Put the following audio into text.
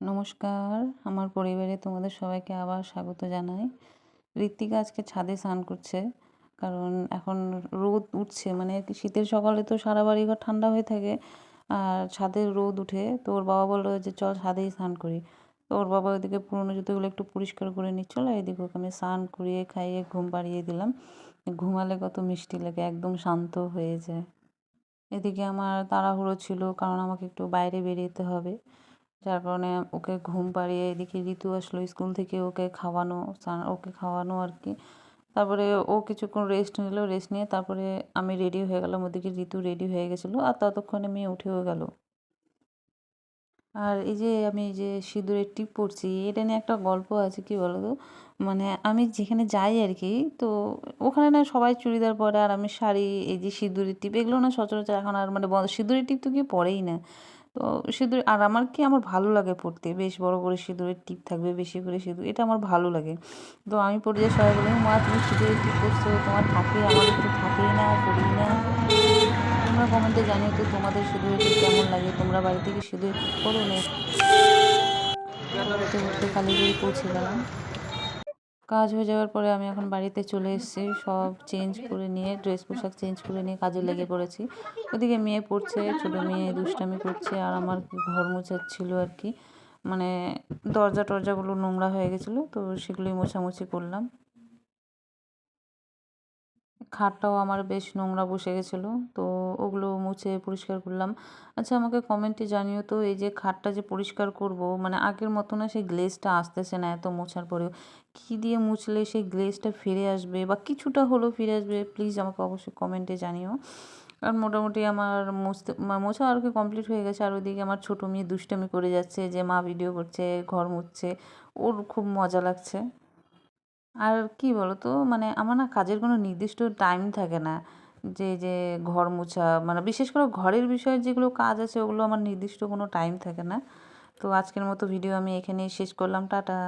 নমস্কার, আমার পরিবারে তোমাদের সবাইকে আবার স্বাগত জানাই। ঋত্বিকা আজকে ছাদে স্নান করছে, কারণ এখন রোদ উঠছে মানে শীতের সকালে তো সারা বাড়িঘর ঠান্ডা হয়ে থাকে, আর ছাদে রোদ উঠে, তো ওর বাবা বলল যে চল ছাদেই স্নান করি। তো ওর বাবা ওইদিকে পুরোনো জুতোগুলো একটু পরিষ্কার করে নিচ্ছিল এদিকে ওকে আমি স্নান করিয়ে খাইয়ে ঘুম পাড়িয়ে দিলাম। ঘুমালে কত মিষ্টি লাগে, একদম শান্ত হয়ে যায়। এদিকে আমার তাড়াহুড়ো ছিল, কারণ আমাকে একটু বাইরে বেরিয়ে হবে। যার কারণে ওকে ঘুম পাড়িয়ে এদিকে ঋতু আসলো স্কুল থেকে ওকে খাওয়ানো ওকে খাওয়ানো আর কি। তারপরে ও কিছুক্ষণ রেস্ট নিল রেস্ট নিয়ে তারপরে আমি রেডি হয়ে গেলাম, ওদিকে ঋতু রেডি হয়ে গেছিল আর ততক্ষণে মেয়ে উঠেও গেল। আর এই যে আমি যে সিঁদুরের টিপ পড়ছি এটা নিয়ে একটা গল্প আছে, কি বলো তো মানে আমি যেখানে যাই আর কি, তো ওখানে না সবাই চুড়িদার পরে আর আমি শাড়ি, এই যে সিঁদুরের টিপ, এগুলো না সচরাচর এখন আর মানে সিঁদুরের টিপ তো কি পরেই না। তো সিঁদুর, আর আমার কি আমার ভালো লাগে পড়তে? বেশ বড় করে সিঁদুরের টিপ থাকবে, বেশি করে সিঁদুর, এটা আমার ভালো লাগে। তো আমি পড়ে যাই সবাই বলি, মা, তুমি সিঁদুরের টিপ করছ তোমার থাকে, আমার একটু থাকেই না, পড়ি না। তোমরা কমেন্টে জানিও তো তোমাদের সিঁদুরের টিপ কেমন লাগে? তোমরা বাড়ি থেকে সিঁদুরের টিপ করো না? কালীবাড়ি পৌঁছে গেলাম। কাজ হয়ে যাওয়ার পরে আমি এখন বাড়িতে চলে এসেছি। সব চেঞ্জ করে নিয়ে ড্রেস পোশাক চেঞ্জ করে নিয়ে কাজে লেগে পড়েছি। ওদিকে মেয়ে পড়ছে, ছোটো মেয়ে দুষ্টামি করছে আর আমার ঘর মোছাচ্ছিল আর কি। মানে দরজা টরজাগুলো নোংরা হয়ে গেছিল, তো সেগুলোই মোছামুছি করলাম। খাটটাও আমার বেশ নোংরা বসে গেছিল, তো ওগুলো মুছে পরিষ্কার করলাম। আচ্ছা আমাকে কমেন্টে জানিও তো, এই যে খাটটা যে পরিষ্কার করব মানে আগের মতো না সেই গ্লেজটা আসতেছে না এত মোছার পরেও। কী দিয়ে মুছলে সেই গ্লেজটা ফিরে আসবে বা কিছুটা হলেও ফিরে আসবে, প্লিজ আমাকে অবশ্যই কমেন্টে জানিও। আর মোটামুটি আমার মুছতে মোছা আর কি কমপ্লিট হয়ে গেছে, আর ওইদিকে আমার ছোটো মেয়ে দুষ্টামি করে যাচ্ছে, যে মা ভিডিও করছে, ঘর মুছছে, ওর খুব মজা লাগছে। আর কি বলো তো মানে আমার না কাজের কোনো নির্দিষ্ট টাইম থাকে না। যে যে ঘর মোছা মানে বিশেষ করে ঘরের বিষয়ে যেগুলো কাজ আছে, ওগুলো আমার নির্দিষ্ট কোনো টাইম থাকে না। তো আজকের মতো ভিডিও আমি এখানেই শেষ করলাম। টাটা।